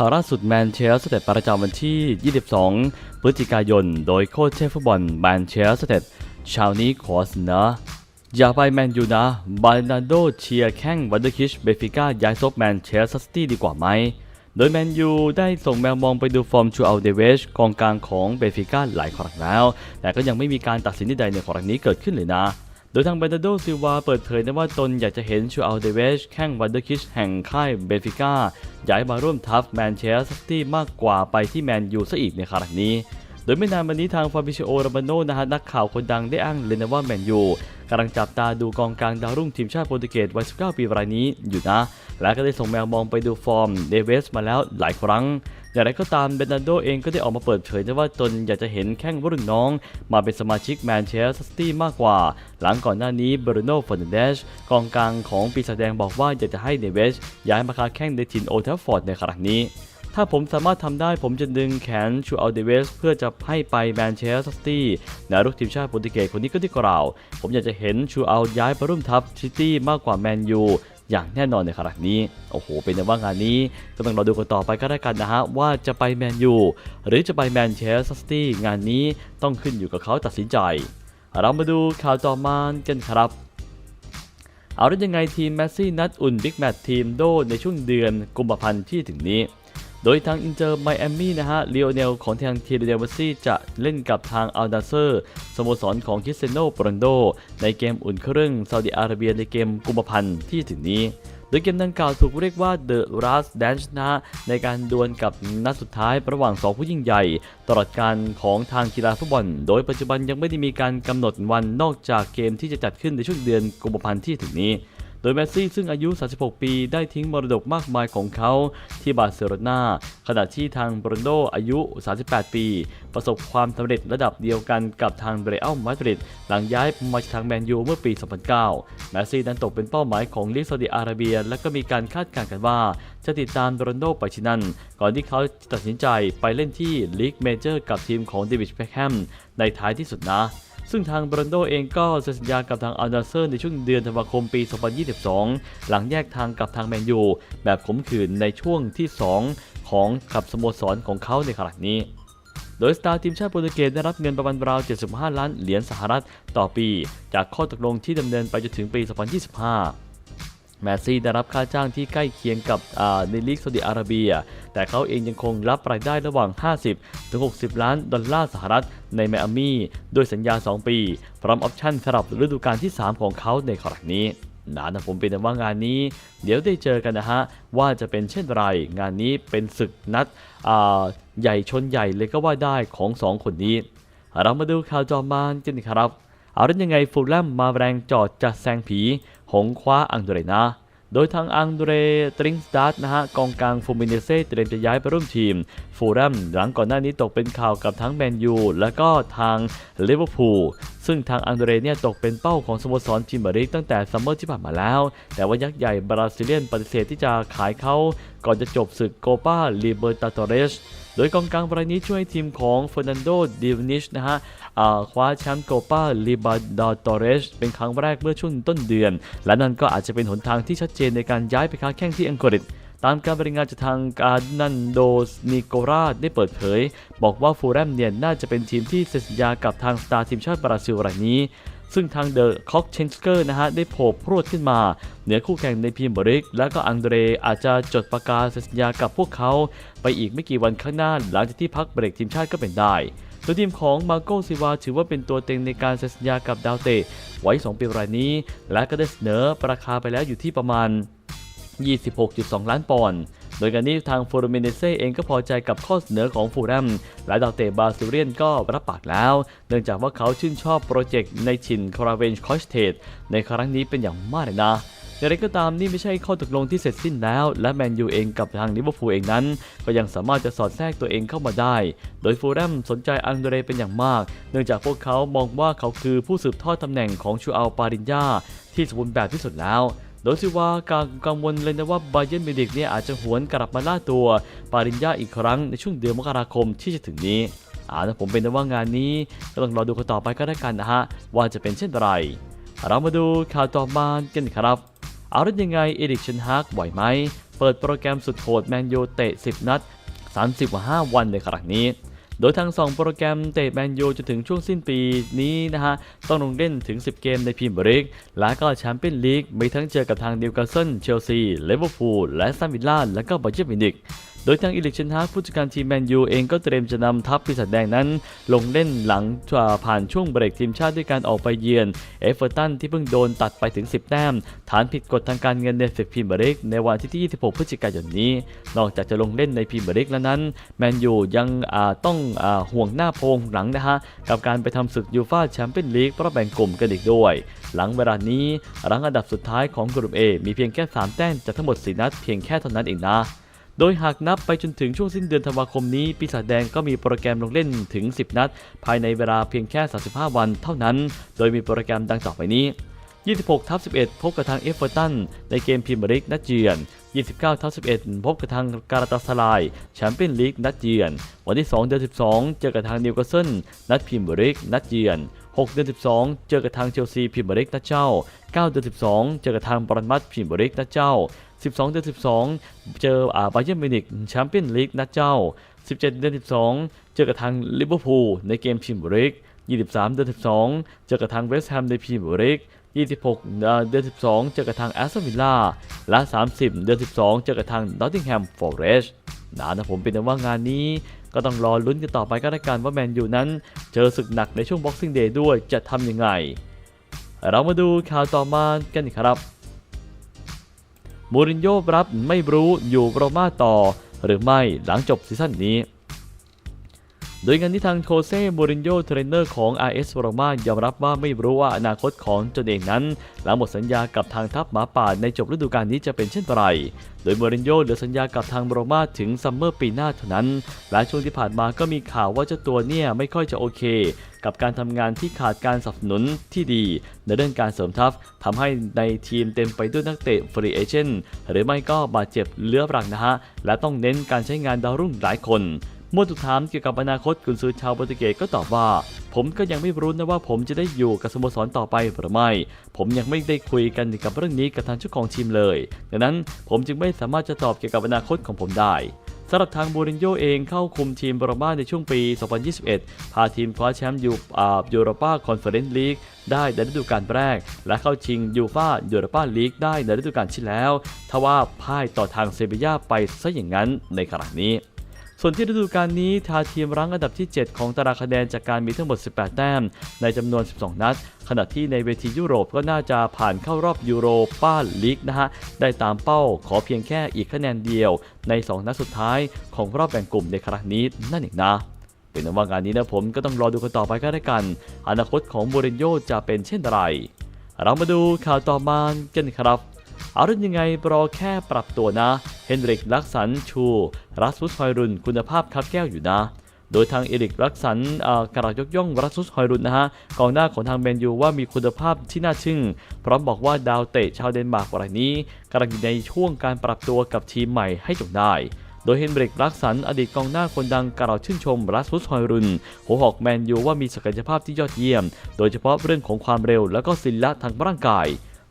ข่าวล่าสุดแมนเชสเตอร์ประจำวันที่ 22 พฤศจิกายน โดยโค้ชเชฟฟุตบอลแมนเชสเตอร์ชาวนี้ขอเสนออย่าไปแมนยูนะ บาร์นาโดเชียร์แข้งวันเดอร์คิช เบฟิก้าย้ายซบแมนเชสเตอร์ซิตี้ดีกว่าไหม โดยแมนยูได้ส่งแมวมองไปดูฟอร์มชูอัลเดเวชกองกลางของเบฟิก้าหลายครั้งแล้ว แต่ก็ยังไม่มีการตัดสินใดในครั้งนี้เกิดขึ้นเลยนะ ยทางเบนเดโดซิวาเปิดเผยนะว่าตนอยากจะเห็นชูอัลเดเวชแข้งวันเดอร์คิชแห่งค่ายเบฟิก้าย้ายมาร่วมทัพแมนเชสเตอร์ซิตี้มากกว่าไปที่แมนยูซะอีกในครั้งนี้ โดยไม่นานมานี้ทางฟาบิชโอราบาโนนะฮะนักข่าวคนดังได้อ้างเลยนะว่าแมนยูกำลังจับตาดูกองกลางดาวรุ่งทีมชาติโปรตุเกสวัย19ปีรายนี้อยู่นะ และก็ได้ส่งแมวมองไปดูฟอร์มเดวิสมาแล้วหลายครั้ง อย่างไรก็ตามเบรนโดเองก็ได้ออกมาเปิดเผยนะว่าตนอยากจะเห็นแข้งรุ่นน้อง มาเป็นสมาชิกแมนเชสเตอร์ซิตี้มากกว่า หลังก่อนหน้านี้เบรโนฟอร์นันเดชกองกลางของปีศาจแดงบอกว่าอยากจะให้เดวิสย้ายมาค้าแข้งในถิ่นโอทัฟฟอร์ดในครั้งนี้ถ้าผมสามารถทำได้ผมจะดึงแขนชูอัลเดเวสเพื่อจะให้ไปแมนเชสเตอร์ซิตี้ในลูกทีมชาติโปรตุเกสคนนี้ก็ที่กล่าว ผมอยากจะเห็นชูอัลย้ายไปร่วมทัพซิตี้มากกว่าแมนยู อย่างแน่นอนในขณะนี้ โอ้โห เป็นแต่ว่างานนี้ก็ต้องรอดูกันต่อไปก็ได้กันนะฮะ ว่าจะไปแมนยูหรือจะไปแมนเชสเตอร์ซิตี้งานนี้ต้องขึ้นอยู่กับเขาตัดสินใจ เรามาดูข่าวต่อมากันครับเอาได้ยังไงทีมแมสซี่นัดอุ่นบิ๊กแมตทีมโดในช่วงเดือนกุมภาพันธ์ที่ถึงนี้ โดยทางอินเตอร์ไมอมมี่นะฮะเลโอเนลของทางทีเดเวซี่จะเล่นกับทางอัลดาเซอร์สโมสรของคิสเซโนโปรนโด ในเกมอุ่นเครื่องซาอุดิอาระเบียในเกมกุมภาพันธ์ที่ถึงนี้โดยเกมดังกล่าวถูกเรียกว่า The Last Dance นะฮะในการดวลกับนัดสุดท้ายระหว่าง 2 ผู้ยิ่งใหญ่ ตลอดการของทางกีฬาฟุตบอล โดยปัจจุบันยังไม่ได้มีการกำหนดวันนอกจากเกมที่จะจัดขึ้นในช่วงเดือนกุมภาพันธ์ที่ถึงนี้ โดยแมสซี่ซึ่งอายุ 36 ปีได้ทิ้งมรดกมากมายของเขาที่บาร์เซโลนาขณะที่ทางโรนโดอายุ 38 ปี ประสบความสำเร็จระดับเดียวกันกับทางเรอัลมาดริดหลังย้ายมาจากทางแมนยูเมื่อปี 2009 แมสซี่นั้นตกเป็นเป้าหมายของลีกซาอุดิอาระเบีย และก็มีการคาดการณ์กันว่า จะติดตามโรนโดไปที่นั่น ก่อนที่เขาจะตัดสินใจไปเล่นที่ลีกเมเจอร์กับทีมของเดวิดแบ็คแฮมในท้ายที่สุดนะ ซึ่งทางบรันโดเองก็เซ็นสัญญากับทางอัลดาเซอร์ในช่วงเดือนธันวาคมปี 2022 หลังแยกทางกับทางแมนยูแบบขมขื่นในช่วงที่ 2 ของขับสโมสรของเขาในขณะนี้โดยสตาร์ทีมชาติโปรตุเกสได้รับเงินประมาณราว 75 ล้านเหรียญสหรัฐต่อปี จากข้อตกลงที่ดำเนินไปจนถึงปี 2025 แมสซี่ได้รับค่าจ้างที่ใกล้เคียงกับในลีกซาอุดิอาระเบีย แต่เขาเองยังคงรับรายได้ระหว่าง 50 ถึง 60 ล้านดอลลาร์สหรัฐในไมอามี่ด้วยสัญญา 2 ปี พร้อมออปชั่นสำหรับฤดูกาลที่ 3 ของเขาในครั้งนี้นะนะผมเป็นแต่ว่างานนี้ เดี๋ยวได้เจอกันนะฮะ ว่าจะเป็นเช่นไร งานนี้เป็นศึกนัดใหญ่ชนใหญ่เลยก็ว่าได้ของ 2 คนนี้ เรามาดูข่าวจอมานกันครับ เอาเรื่องยังไงฟูลแลมมาแรงจอดจัดแซงผี หงคว้าอังโดรนาโดยทางอังโดรตริงสตาร์นะฮะกองกลางฟูมิเนเซ่เตรียมจะย้ายไปร่วมทีมฟูลแลมหลังก่อนหน้านี้ตกเป็นข่าวกับทั้งแมนยูและก็ทางลิเวอร์พูลซึ่งทางอังโดรเนี่ยตกเป็นเป้าของสโมสรทีมบริกตั้งแต่ซัมเมอร์ที่ผ่านมาแล้ว แต่ว่ายักษ์ใหญ่บราซิเลียนปฏิเสธที่จะขายเขาก่อนจะจบศึกโกปาลิเบอร์ตาโตเรส โดยกองกลางรายนี้ช่วยทีมของเฟอร์นันโดดิวนิชนะฮะคว้าแชมป์โกปาลิบาดาโตเรสเป็นครั้งแรกเมื่อช่วงต้นเดือน และนั่นก็อาจจะเป็นหนทางที่ชัดเจนในการย้ายไปค้าแข้งที่อังกฤษตามการบริงานจากทางการนันโดสนิโกราได้เปิดเผย บอกว่าฟูลแลมเนี่ยน่าจะเป็นทีมที่เซ็นสัญญากับทางสตาร์ทีมชาติบราซิลรายนี้ ซึ่งทางเดอะคอกเชนสเกอร์นะฮะได้โผล่พรวดขึ้นมา เหนือคู่แข่งในพีมบริก และก็อังเดรอาจจะจดประกาศสัญญากับพวกเขา ไปอีกไม่กี่วันข้างหน้าหลังจากที่พักเบรกทีมชาติก็เป็นได้โดยทีมของมาโกซิวาถือว่าเป็นตัวเต็งในการเซ็นสัญญากับดาวเตะไว้ 2 ปีรายนี้ และก็ได้เสนอราคาไปแล้วอยู่ที่ประมาณ 26.2 ล้านปอนด์ โดยการนี้ทางฟูร์เมเนเซ่เองก็พอใจกับข้อเสนอของฟูแรมและดาวเตะบาซิเลียนก็รับปากแล้ว เนื่องจากว่าเขาชื่นชอบโปรเจกต์ในชินคาราเวนคอชเทดในครั้งนี้เป็นอย่างมากเลยนะอย่างไรก็ตามนี่ไม่ใช่ข้อตกลงที่เสร็จสิ้นแล้ว และแมนยูเองกับทางลิเวอร์พูลเองนั้น ก็ยังสามารถจะสอดแทรกตัวเองเข้ามาได้ โดยฟูลแลมสนใจอังเดรเป็นอย่างมาก เนื่องจากพวกเขามองว่าเขาคือผู้สืบทอดตำแหน่งของชูอัลปารินยาที่สมบูรณ์แบบที่สุดแล้ว โดยซิว่าการกังวลเลยนะว่าบาเยร์นมิวนิกเนี่ยอาจจะหวนกลับมาล่าตัวปารินยาอีกครั้งในช่วงเดือนมกราคมที่จะถึงนี้อ่านะผมเป็นแต่ว่างานนี้ก็ต้องรอดูกันต่อไปก็ได้กันนะฮะ ว่าจะเป็นเช่นไร เรามาดูข่าวต่อมากันครับเอาเรื่องยังไงเอริกเชนฮากไหวไหม เปิดโปรแกรมสุดโหดแมนยูเตะ 10 นัด 30กว่า5วันในครั้งนี้ โดยทั้ง 2 โปรแกรมเตะแมนยูจนถึงช่วงสิ้นปีนี้นะฮะ ต้องลงเล่นถึง 10 เกมในพรีเมียร์ลีกและก็แชมเปี้ยนลีกมีทั้งเจอกับทางนิวคาสเซิลเชลซี เลเวอร์พูลและซัมวิลล่าและก็บาเยิร์นมิวนิกโดยทางอิลิกเชนฮากผู้จัดการทีมแมนยูเองก็เตรียมจะนำทัพปีศาจแดงนั้น ลงเล่นหลังผ่านช่วงเบรกทีมชาติด้วยการออกไปเยือนเอฟเวอร์ตันที่เพิ่งโดนตัดไปถึง 10 แต้ม ฐานผิดกฎทางการเงินในศึกพรีเมียร์ลีกในวันที่ 26 พฤศจิกายนนี้ นอกจากจะลงเล่นในพรีเมียร์ลีกแล้วนั้นแมนยูยังต้องอห่วงหน้าโพงหลังนะฮะกับการไปทำศึกยูฟ่าแชมเปี้ยนลีกเพราะแบ่งกลุ่มกันอีกด้วย หลังเวลานี้รังอันดับสุดท้ายของกลุ่ม A มีเพียงแค่ 3 แต้มจากทั้งหมด 4 นัดเพียงแค่เท่านั้นเองนะ โดยหากนับไปจนถึงช่วงสิ้นเดือนธันวาคมนี้ ปีศาจแดงก็มีโปรแกรมลงเล่นถึง 10 นัด ภายในเวลาเพียงแค่ 35 วันเท่านั้น โดยมีโปรแกรมดังต่อไปนี้ 26ทับ11 พบกับทางเอฟเวอร์ตันในเกมพรีเมียร์ลีกนัดเยือน 29ทับ11 พบกับทางการาตาสลายแชมเปี้ยนลีกนัดเยือน วันที่ 2 เดือน 12 เจอกับทางนิวคาสเซิลนัดพรีเมียร์ลีกนัดเยือน 6 เดือน 12 เจอกับทางเชลซีพรีเมียร์ลีกนัดเจ้า 9 เดือน 12 เจอกับทางบรอนมัดพรีเมียร์ลีกนัดเจ้า 12 เดือน 12 เจออาบาเยิร์นมินิกแชมเปี้ยนลีกนัดเจ้า 17 เดือน 12 เจอกับทางลิเวอร์พูลในเกมพรีเมียร์ลีก23 เดือน 12 เจอกับทางเวสต์แฮมในพรีเมียร์ลีก 26 เดือน 12 เจอกับทางแอสตันวิลล่า และ 30 เดือน 12 เจอกับทางนอตติงแฮมฟอร์เรสต์นะนะผมเป็นว่างานนี้ก็ต้องรอลุ้นกันต่อไปก็แล้วกันว่าแมนยูนั้น เจอศึกหนักในช่วง Boxing Day ด้วยจะทำยังไง เรามาดูข่าวต่อมากันอีกครับ มูรินโญ่รับไม่รู้อยู่โรม่าต่อหรือไม่หลังจบซีซั่นนี้ โดยงานที่ทางโคเซ่มูรินโญ่เทรนเนอร์ของ RS โรม่ายอมรับว่าไม่รู้ว่าอนาคตของตนเองนั้น หลังหมดสัญญากับทางทัพหมาป่าในจบฤดูกาลนี้จะเป็นเช่นไร โดยมูรินโญ่เหลือสัญญากับทางโรม่าถึงซัมเมอร์ปีหน้าเท่านั้น และช่วงที่ผ่านมาก็มีข่าวว่าเจ้าตัวเนี่ยไม่ค่อยจะโอเค กับการทำงานที่ขาดการสนับสนุนที่ดี ในเรื่องการเสริมทัพทำให้ในทีมเต็มไปด้วยนักเตะฟรีเอเจนต์หรือไม่ก็บาดเจ็บเลื้อรังนะฮะและต้องเน้นการใช้งานดาวรุ่งหลายคน เมื่อถูกถามเกี่ยวกับอนาคตกุนซือชาวโปรตุเกสก็ตอบว่า ผมก็ยังไม่รู้นะว่าผมจะได้อยู่กับสโมสรต่อไปหรือไม่ ผมยังไม่ได้คุยกันกับเรื่องนี้กับทางเจ้าของทีมเลย ดังนั้นผมจึงไม่สามารถจะตอบเกี่ยวกับอนาคตของผมได้สำหรับทางบูรินโญ่เองเข้าคุมทีมบรม่าในช่วงปี 2021 พาทีมคว้าแชมป์ยูอ่ายูโรปาคอนเฟอเรนซ์ลีกได้ในฤดูกาลแรก และเข้าชิงยูฟ่ายูโรปาลีกได้ในฤดูกาลที่แล้ว ทว่าพ่ายต่อทางเซบียาไปซะอย่างนั้นในขณะนี้ ส่วนที่ฤดูกาลนี้ทาทีมรั้งอันดับที่ 7 ของตารางคะแนนจากการมีทั้งหมด 18 แต้ม ในจำนวน 12 นัด ขณะที่ในเวทียุโรปก็น่าจะผ่านเข้ารอบยูโรป้าลีกนะฮะ ได้ตามเป้าขอเพียงแค่อีกคะแนนเดียว ใน 2 นัดสุดท้ายของรอบแบ่งกลุ่มในครั้งนี้นั่นเองนะเป็นว่างานนี้นะผมก็ต้องรอดูกันต่อไปก็ได้กัน อนาคตของบูรินโญ่จะเป็นเช่นไรเรามาดูข่าวต่อมากันครับ เอาเรื่องยังไงรอแค่ปรับตัวนะ เฮนริกลักสันชูรัสฟุสฮอยรุนคุณภาพครับแก้วอยู่นะโดยทางเอริกลักสันเอ่อกระยกย่องรัสฟุสฮอยรุนนะฮะกองหน้าของทางแมนยูว่ามีคุณภาพที่น่าชึ่งพร้อมบอกว่าดาวเตะชาวเดนมาร์กรายนี้กำลังอยู่ในช่วงการปรับตัวกับทีมใหม่ให้จงได้ โดยเฮนริกลักสันอดีตกองหน้าคนดังกล่าวชื่นชมรัสฟุสฮอยรุนหัวหอกแมนยูว่ามีศักยภาพที่ยอดเยี่ยม โดยเฉพาะเรื่องของความเร็วและก็ศิลละทางร่างกาย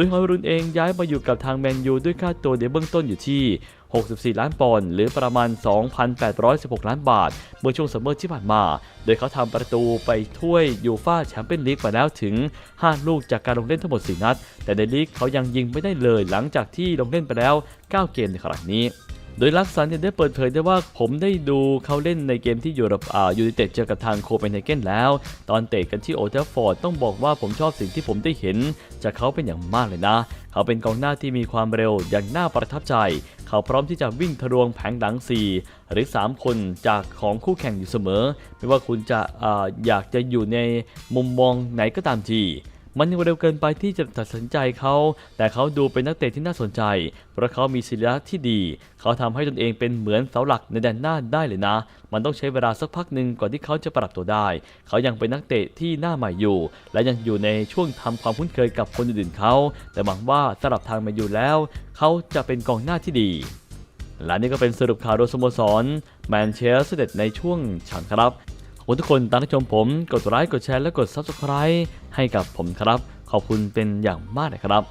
ดยฮอยรุนเองย้ายมาอยู่กับทางแมนยูด้วยค่าตัวในเบื้องต้นอยู่ที่ 64 ล้านปอนด์หรือประมาณ 2,816 ล้านบาท เมื่อช่วงซัมเมอร์ที่ผ่านมา โดยเขาทำประตูไปถ้วยยูฟ่าแชมเปี้ยนลีกมาแล้วถึง 5 ลูกจากการลงเล่นทั้งหมด 4 นัด แต่ในลีกเขายังยิงไม่ได้เลยหลังจากที่ลงเล่นไปแล้ว 9 เกมในครั้งนี้ โดยลักษณเนี่ยได้เปิดเผยได้ว่าผมได้ดูเขาเล่นในเกมที่ยูโรปอ่ายูไนเต็ดเจอกับทางโคเปนเฮเกนแล้ว ตอนเตะกันที่โอเทฟอร์ดต้องบอกว่าผมชอบสิ่งที่ผมได้เห็น จากเขาเป็นอย่างมากเลยนะ เขาเป็นกองหน้าที่มีความเร็วอย่างน่าประทับใจ เขาพร้อมที่จะวิ่งทะลวงแผงหลัง 4 หรือ 3 คนจากของคู่แข่งอยู่เสมอ ไม่ว่าคุณจะอาอยากจะอยู่ในมุมมองไหนก็ตามที มันยังเร็วเกินไปที่จะตัดสินใจเขา แต่เขาดูเป็นนักเตะที่น่าสนใจ เพราะเขามีศิลปะที่ดี เขาทำให้ตนเองเป็นเหมือนเสาหลักในแดนหน้าได้เลยนะ มันต้องใช้เวลาสักพักหนึ่งก่อนที่เขาจะปรับตัวได้ เขายังเป็นนักเตะที่หน้าใหม่อยู่ และยังอยู่ในช่วงทำความคุ้นเคยกับคนอื่นๆเขา แต่หวังว่าสำหรับทางแมนยูแล้ว เขาจะเป็นกองหน้าที่ดีและนี่ก็เป็นสรุปข่าวโดยสโมสรแมนเชสเตอร์ในช่วงฉันครับ คุณทุกคนตามที่ชมผม กดไลค์กดแชร์และกด Subscribe ให้กับผมครับ ขอบคุณเป็นอย่างมากเลยครับ